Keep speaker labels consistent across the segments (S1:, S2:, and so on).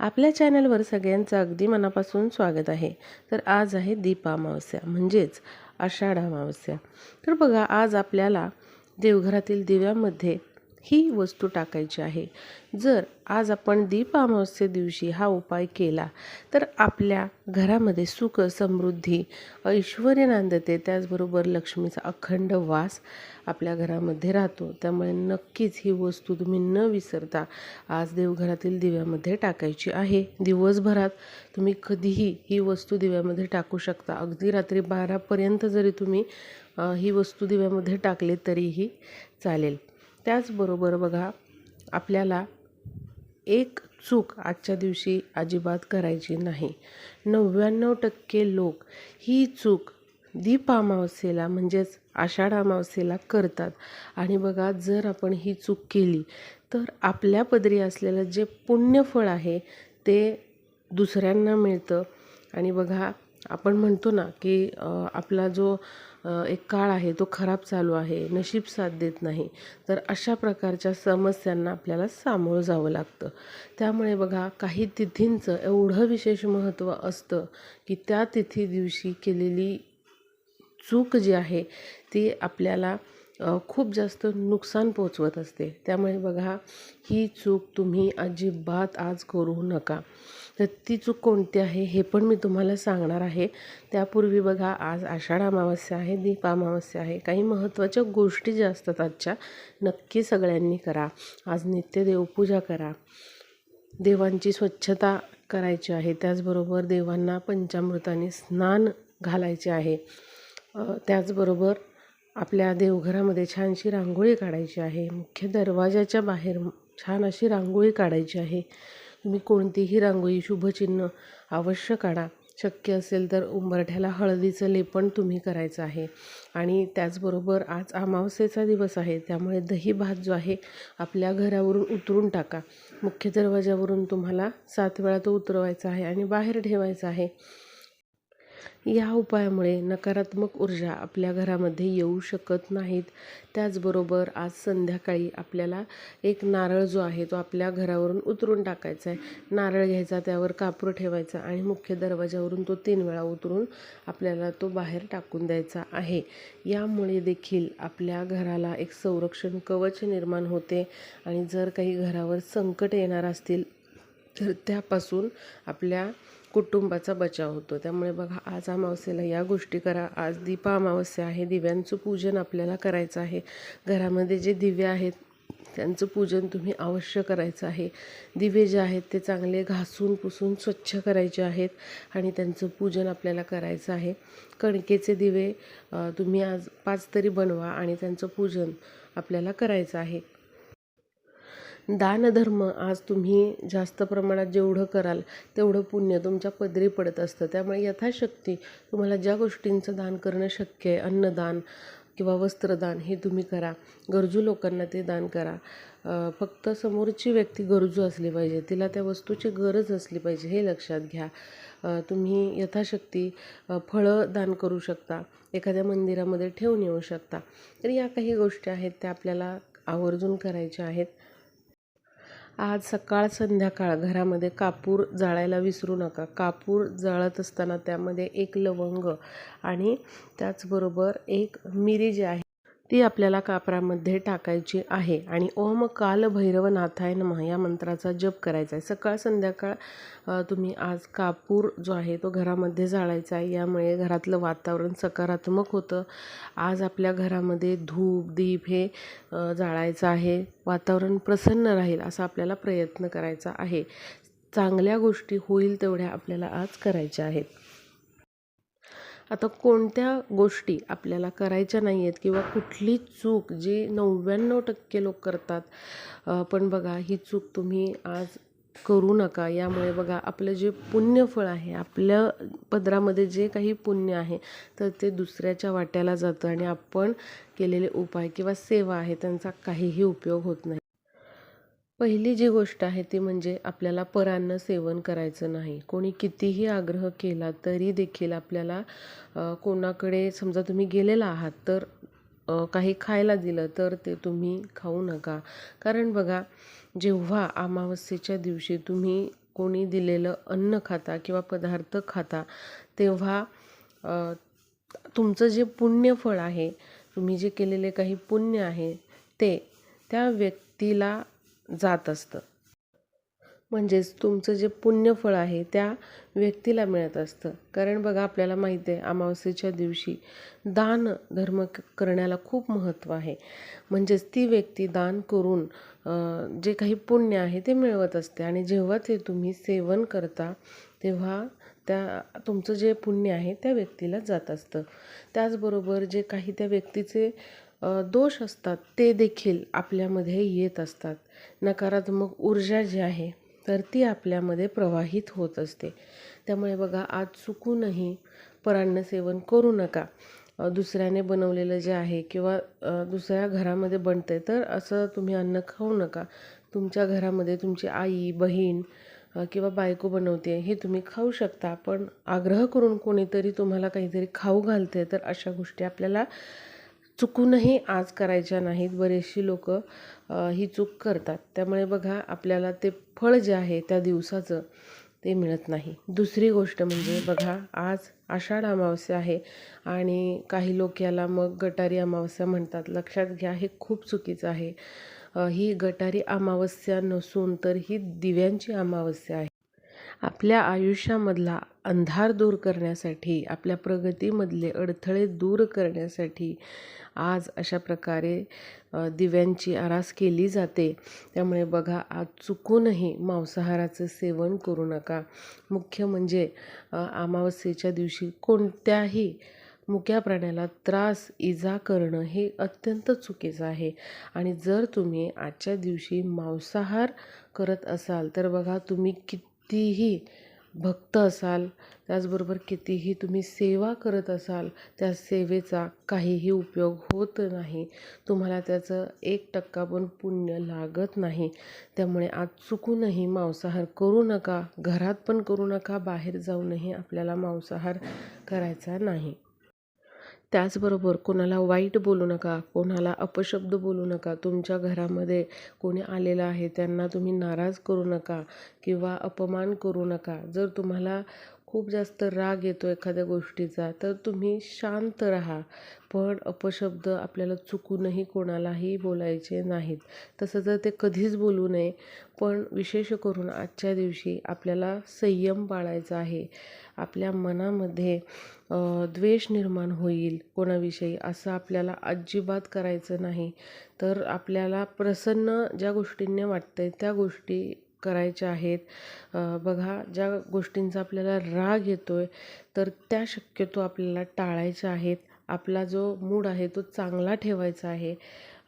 S1: आपल्या चॅनलवर सगळ्यांचं अगदी मनापासून स्वागत आहे. तर आज आहे दीप अमावस्या म्हणजेच आषाढ अमावस्या. तर बघा आज आपल्याला देवघरातील दिव्यामध्ये ही वस्तू टाकायची आहे. जर आज आपण दीप अमावस्ये दिवशी हा उपाय केला तर आपल्या घरामध्ये सुख समृद्धी ऐश्वर नांदते त्याचबरोबर लक्ष्मीचा अखंड वास आपल्या घरामध्ये राहतो. त्यामुळे नक्कीच ही वस्तू तुम्ही न विसरता आज देवघरातील दिव्यामध्ये टाकायची आहे. दिवसभरात तुम्ही कधीही ही वस्तू दिव्यामध्ये टाकू शकता. अगदी रात्री बारापर्यंत जरी तुम्ही ही वस्तू दिव्यामध्ये टाकली तरीही चालेल. त्याचबरोबर बघा आपल्याला एक चूक आजच्या दिवशी अजिबात करायची नाही. नव्याण्णव टक्के लोक ही चूक दीप अमावस्येला म्हणजेच आषाढ अमावस्येला करतात. आणि बघा जर आपण ही चूक केली तर आपल्या पदरी असलेलं जे पुण्यफळ आहे ते दुसऱ्यांना मिळतं. आणि बघा आपण म्हणतो ना की आपला जो एक काळ आहे तो खराब चालू आहे नशीब साथ देत नाही तर अशा प्रकारच्या समस्यांना आपल्याला सामोरं जावं लागतं. त्यामुळे बघा काही तिथींचं एवढं विशेष महत्त्व असतं की त्या तिथी दिवशी केलेली चूक जी आहे ती आपल्याला खूप जास्त नुकसान पोचवत असते. त्यामुळे बघा ही चूक तुम्ही अजिबात आज करू नका. तर ती चूक कोणती आहे हे पण मी तुम्हाला सांगणार आहे. त्यापूर्वी बघा आज आषाढ अमावस्या आहे दीप अमावस्या आहे. काही महत्त्वाच्या गोष्टी ज्या असतात आजच्या नक्की सगळ्यांनी करा. आज नित्य देवपूजा करा. देवांची स्वच्छता करायची आहे. त्याचबरोबर देवांना पंचामृताने स्नान घालायचे आहे. त्याचबरोबर आपल्या देवघरामध्ये छानशी रांगोळी काढायची आहे. मुख्य दरवाजाच्या बाहेर छान अशी रांगोळी काढायची आहे. तुम्ही कोणतीही रांगोळी शुभचिन्ह अवश्य काढा. शक्य असेल तर उंबरठ्याला हळदीचं लेपन तुम्ही करायचं आहे. आणि त्याचबरोबर आज अमावस्येचा दिवस आहे त्यामुळे दही भात जो आहे आपल्या घरावरून उतरून टाका. मुख्य दरवाजावरून तुम्हाला सात वेळा तो उतरवायचा आहे आणि बाहेर ठेवायचा आहे. या उपायामुळे नकारात्मक ऊर्जा आपल्या घरामध्ये येऊ शकत नाहीत. त्याचबरोबर आज संध्याकाळी आपल्याला एक नारळ जो आहे तो आपल्या घरावरून उतरून टाकायचा आहे नारळ घ्यायचा त्यावर कापूर ठेवायचा आणि मुख्य दरवाजावरून तो तीन वेळा उतरून आपल्याला तो बाहेर टाकून द्यायचा आहे. यामुळे देखील आपल्या घराला एक संरक्षण कवच निर्माण होते आणि जर काही घरावर संकट येणार असतील तर त्यापासून आपल्या कुटुंबाचा बचाव होतो. त्यामुळे बघा आज अमावस्येला या गोष्टी करा. आज दीपा अमावस्या आहे. दिव्यांचं पूजन आपल्याला करायचं आहे. घरामध्ये जे दिवे आहेत त्यांचं पूजन तुम्ही अवश्य करायचं आहे. दिवे जे आहेत ते चांगले घासून पुसून स्वच्छ करायचे आहेत आणि त्यांचं पूजन आपल्याला करायचं आहे. कणकेचे दिवे तुम्ही आज पाच तरी बनवा आणि त्यांचं पूजन आपल्याला करायचं आहे. दानधर्म आज तुम्ही जास्त प्रमाणात जेवढं कराल तेवढं पुण्य तुमच्या पदरी पडत असतं. त्यामुळे यथाशक्ती तुम्हाला ज्या गोष्टींचं दान करणं शक्य आहे अन्नदान किंवा वस्त्रदान हे तुम्ही करा. गरजू लोकांना ते दान करा. फक्त समोरची व्यक्ती गरजू असली पाहिजे तिला त्या वस्तूची गरज असली पाहिजे हे लक्षात घ्या. तुम्ही यथाशक्ती फळं दान करू शकता एखाद्या मंदिरामध्ये ठेवून येऊ शकता. तर या काही गोष्टी आहेत त्या आपल्याला आवर्जून करायच्या आहेत. आज सकाळ संध्याकाळ घरामध्ये कापूर जाळायला विसरू नका. कापूर जाळत असताना त्यामध्ये एक लवंग आणि त्याचबरोबर एक मिरी जी आहे ती आपल्याला कापरामध्ये टाकायची आहे. आणि ओम काल भैरव नाथाय नमः या मंत्राचा जप करायचा आहे. सकाळ संध्याकाळ तुम्ही आज कापूर जो आहे तो घरामध्ये जाळायचा आहे. यामुळे घरातलं वातावरण सकारात्मक होतं. आज आपल्या घरामध्ये धूप दीप हे जाळायचं आहे. वातावरण प्रसन्न राहील असा आपल्याला प्रयत्न करायचा आहे. चांगल्या गोष्टी होईल तेवढ्या आपल्याला आज करायच्या आहेत. आता कोणत्या गोष्टी आपल्याला करायच्या नाही आहेत किंवा कुठली चूक जी नव्याण्णव टक्के लोक करतात पण बघा ही चूक तुम्ही आज करू नका. यामुळे बघा आपलं जे पुण्यफळ आहे आपल्या पदरामध्ये जे काही पुण्य आहे तर ते दुसऱ्याच्या वाट्याला जातं आणि आपण केलेले उपाय किंवा सेवा आहे त्यांचा काहीही उपयोग होत नाही. पहिली जी गोष्ट आहे ती म्हणजे आपल्याला परान्न सेवन करायचं नाही. कोणी कितीही आग्रह केला तरी देखील आपल्याला कोणाकडे समजा तुम्ही गेलेला आहात तर काही खायला दिलं तर ते तुम्ही खाऊ नका. कारण बघा जेव्हा अमावस्येच्या दिवशी तुम्ही कोणी दिलेलं अन्न खाता किंवा पदार्थ खाता तेव्हा तुमचं जे पुण्यफळ आहे तुम्ही जे केलेले काही पुण्य आहे ते त्या व्यक्तीला जात असतं. म्हणजेच तुमचं जे पुण्यफळ आहे त्या व्यक्तीला मिळत असतं. कारण बघा आपल्याला माहिती आहे अमावस्येच्या दिवशी दान धर्म करण्याला खूप महत्त्व आहे. म्हणजेच ती व्यक्ती दान करून जे काही पुण्य आहे ते मिळवत असते. आणि जेव्हा ते तुम्ही सेवन करता तेव्हा त्या तुमचं जे पुण्य आहे त्या व्यक्तीला जात असतं. त्याचबरोबर जे काही त्या व्यक्तीचे दोष असतात ते देखील आपल्यामध्ये येत असतात. नकारात्मक ऊर्जा जी आहे तर ती आपल्यामध्ये प्रवाहित होत असते. त्यामुळे बघा आज चुकूनही परान्न सेवन करू नका. दुसऱ्याने बनवलेलं जे आहे किंवा दुसऱ्या घरामध्ये बनतं आहे तर असं तुम्ही अन्न खाऊ नका. तुमच्या घरामध्ये तुमची आई बहीण किंवा बायको बनवते हे तुम्ही खाऊ शकता. पण आग्रह करून कोणीतरी तुम्हाला काहीतरी खाऊ घालते तर अशा गोष्टी आपल्याला चुकूनही आज करायच्या नाहीत. बरेचशी लोक ही चूक करतात. त्यामुळे बघा आपल्याला ते फळ जे आहे त्या दिवसाचं ते मिळत नाही. दुसरी गोष्ट म्हणजे बघा आज आषाढ अमावस्या आहे आणि काही लोक याला मग गटारी अमावस्या म्हणतात. लक्षात घ्या हे खूप चुकीचं आहे. ही गटारी अमावस्या नसून तर ही दिव्यांची अमावस्या आहे. आपल्या आयुष्यामधला अंधार दूर करण्यासाठी आपल्या प्रगतीमधले अडथळे दूर करण्यासाठी आज अशा प्रकारे दिव्यांची आरास केली जाते. त्यामुळे बघा आज चुकूनही मांसाहाराचं सेवन करू नका. मुख्य म्हणजे अमावस्येच्या दिवशी कोणत्याही मुक्या प्राण्याला त्रास इजा करणं हे अत्यंत चुकीचं आहे. आणि जर तुम्ही आजच्या दिवशी मांसाहार करत असाल तर बघा तुम्ही कितीही भक्त असाल त्याचबरोबर कितीही तुम्ही सेवा करत असाल त्या सेवेचा काहीही उपयोग होत नाही. तुम्हाला त्याचं एक टक्का पण पुण्य लागत नाही. त्यामुळे आज चुकूनही मांसाहार करू नका घरात पण करू नका बाहेर जाऊनही आपल्याला मांसाहार करायचा नाही. त्याचबरोबर कोणाला वाईट बोलू नका कोणाला अपशब्द बोलू नका तुमच्या घरामध्ये कोणी आलेलं आहे त्यांना तुम्ही नाराज करू नका किंवा अपमान करू नका. जर तुम्हाला खूप जास्त राग येतो एखाद्या गोष्टीचा तर तुम्ही शांत राहा. पण अपशब्द आपल्याला चुकूनही कोणालाही बोलायचे नाहीत. तसं तर ते कधीच बोलू नये. पण विशेष करून आजच्या दिवशी आपल्याला संयम पाळायचा आहे. आपल्या मनामध्ये द्वेष निर्माण होईल कोणाविषयी असं आपल्याला अजिबात करायचं नाही. तर आपल्याला प्रसन्न ज्या गोष्टींनी वाटतंय त्या गोष्टी करायच्या आहेत. बघा ज्या गोष्टींचा आपल्याला राग येतो आहे तर त्या शक्यतो आपल्याला टाळायच्या आहेत. आपला जो मूड आहे तो चांगला ठेवायचा आहे.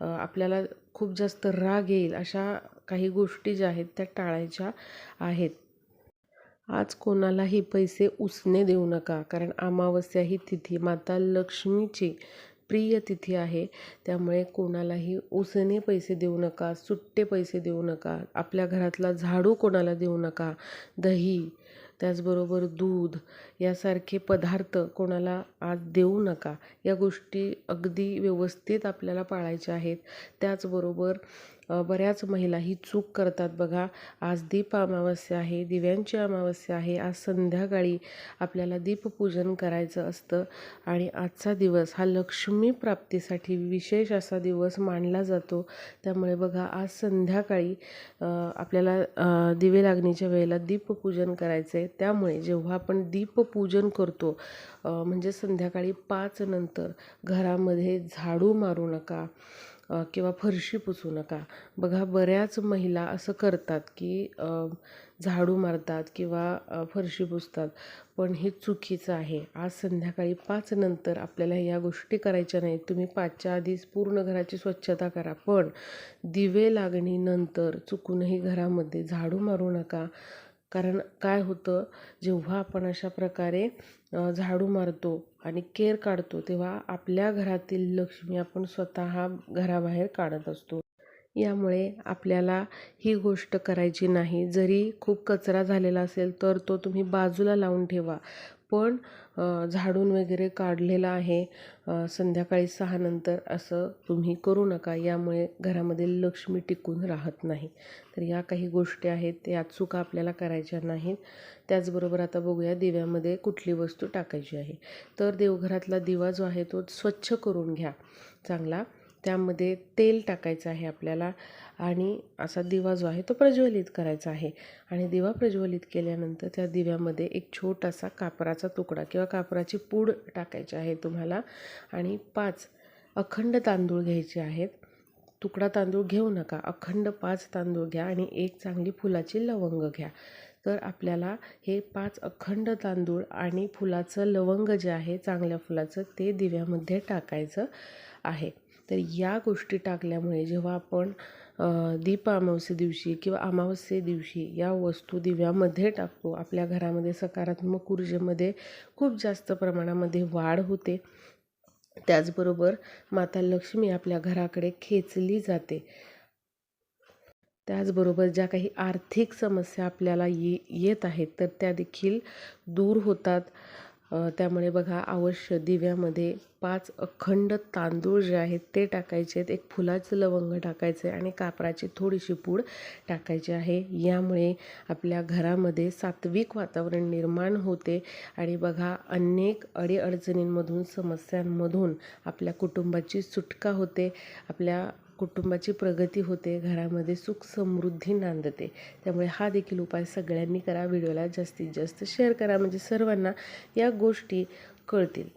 S1: आपल्याला खूप जास्त राग येईल अशा काही गोष्टी ज्या आहेत त्या टाळायच्या आहेत. आज कोणालाही पैसे उसने देऊ नका कारण अमावस्या ही तिथी. माता लक्ष्मीची प्रिय तिथी आहे. त्यामुळे कोणालाही उसने पैसे देऊ नका सुट्टे पैसे देऊ नका आपल्या घरातला झाडू कोणाला देऊ नका दही त्याचबरोबर दूध यासारखे पदार्थ कोणाला आज देऊ नका. या गोष्टी अगदी व्यवस्थित आपल्याला पाळायच्या आहेत. त्याचबरोबर बऱ्याच महिला ही चूक करतात बघा. आज दीप अमावस्या आहे दिव्यांची अमावस्या आहे. आज संध्याकाळी आपल्याला दीपपूजन करायचं असतं आणि आजचा दिवस हा लक्ष्मी प्राप्तीसाठी विशेष असा दिवस मानला जातो. त्यामुळे बघा आज संध्याकाळी आपल्याला दिवे लागणीच्या वेळेला दीपपूजन करायचं आहे त्यामुळे जेव्हा आपण दीपपूजन करतो म्हणजे संध्याकाळी पाच नंतर घरामध्ये झाडू मारू नका. किंवा फरशी पुसू नका. बघा बऱ्याच महिला असं करतात की झाडू मारतात किंवा फरशी पुसतात. पण हे चुकीचं आहे. आज संध्याकाळी पाच नंतर आपल्याला या गोष्टी करायच्या नाहीत. तुम्ही पाचच्या आधीच पूर्ण घराची स्वच्छता करा. पण दिवे लागणीनंतर चुकूनही घरामध्ये झाडू मारू नका. कारण काय होतं जेव्हा आपण अशा प्रकारे झाडू मारतो आणि केर काढतो तेव्हा आपल्या घरातील लक्ष्मी आपण स्वतः घराबाहेर काढत असतो. यामुळे आपल्याला ही गोष्ट करायची नाही. जरी खूप कचरा झालेला असेल तर तो तुम्ही बाजूला लावून ठेवा. पण झाडून वगैरे काढलेला आहे. संध्याकाळी सहानंतर असं तुम्ही करू नका. यामुळे घरामधील लक्ष्मी टिकून राहत नाही. तर या काही गोष्टी आहेत या चुका आपल्याला करायच्या नाहीत. त्याचबरोबर आता बघूया दिव्यामध्ये कुठली वस्तू टाकायची आहे. तर देवघरातला दिवा जो आहे तो स्वच्छ करून घ्या. चांगला. त्यामध्ये तेल टाकायचं आहे आपल्याला आणि असा दिवा जो आहे तो प्रज्वलित करायचा आहे. आणि दिवा प्रज्वलित केल्यानंतर त्या दिव्यामध्ये एक छोटासा कापराचा तुकडा किंवा कापराची पूड टाकायची आहे तुम्हाला. आणि पाच अखंड तांदूळ घ्यायचे आहेत. तुकडा तांदूळ घेऊ नका. अखंड पाच तांदूळ घ्या आणि एक चांगली फुलाची लवंग घ्या. तर आपल्याला हे पाच अखंड तांदूळ आणि फुलाचं लवंग जे आहे चांगल्या फुलाचं ते दिव्यामध्ये टाकायचं आहे. तर या गोष्टी टाकल्यामुळे जेव्हा आपण अ, दीप अमावस्ये दिवशी किंवा अमावस्ये दिवशी या वस्तू दिव्यामध्ये टाकतो आपल्या घरामध्ये सकारात्मक ऊर्जेमध्ये खूप जास्त प्रमाणामध्ये वाढ होते. त्याचबरोबर माता लक्ष्मी आपल्या घराकडे खेचली जाते. त्याचबरोबर ज्या काही आर्थिक समस्या आपल्याला ये येत आहेत तर त्या देखील दूर होतात. त्यामुळे बघा अवश्य दिव्यामध्ये पाच अखंड तांदूळ जे आहेत ते टाकायचे आहेत. एक फुलाचं लवंग टाकायचं आहे आणि कापराची थोडीशी पूड टाकायची आहे. यामुळे आपल्या घरामध्ये सात्विक वातावरण निर्माण होते आणि बघा अनेक अडीअडचणींमधून समस्यांमधून आपल्या कुटुंबाची सुटका होते. आपल्या कुटुंबाची प्रगती होते घरामध्ये सुख समृद्धी नांदते. त्यामुळे हा देखील उपाय सगळ्यांनी करा. व्हिडिओला जास्तीत जास्त शेअर करा. म्हणजे सर्वांना या गोष्टी कळतील.